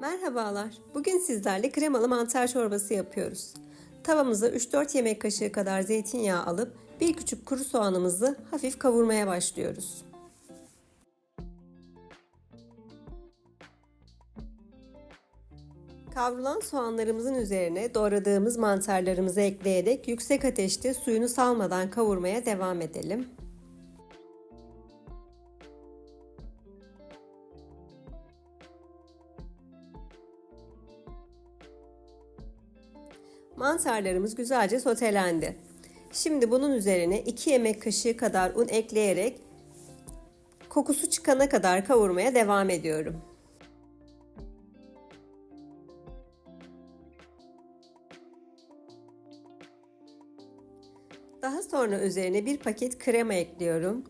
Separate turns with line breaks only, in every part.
Merhabalar. Bugün sizlerle kremalı mantar çorbası yapıyoruz. Tavamıza 3-4 yemek kaşığı kadar zeytinyağı alıp bir küçük kuru soğanımızı hafif kavurmaya başlıyoruz. Kavrulan soğanlarımızın üzerine doğradığımız mantarlarımızı ekleyerek yüksek ateşte suyunu salmadan kavurmaya devam edelim. Mantarlarımız güzelce sotelendi. Şimdi bunun üzerine 2 yemek kaşığı kadar un ekleyerek kokusu çıkana kadar kavurmaya devam ediyorum. Daha sonra üzerine bir paket krema ekliyorum.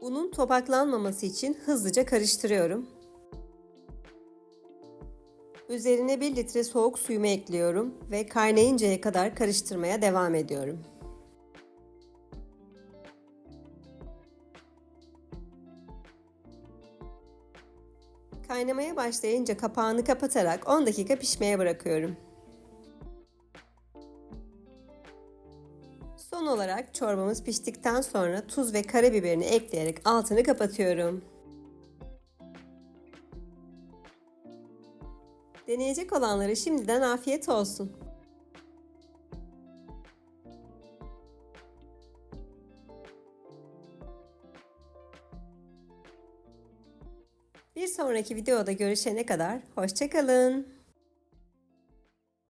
Unun topaklanmaması için hızlıca karıştırıyorum. Üzerine 1 litre soğuk suyumu ekliyorum ve kaynayıncaya kadar karıştırmaya devam ediyorum. Kaynamaya başlayınca kapağını kapatarak 10 dakika pişmeye bırakıyorum. Son olarak çorbamız piştikten sonra tuz ve karabiberini ekleyerek altını kapatıyorum. Deneyecek olanlara şimdiden afiyet olsun. Bir sonraki videoda görüşene kadar hoşçakalın.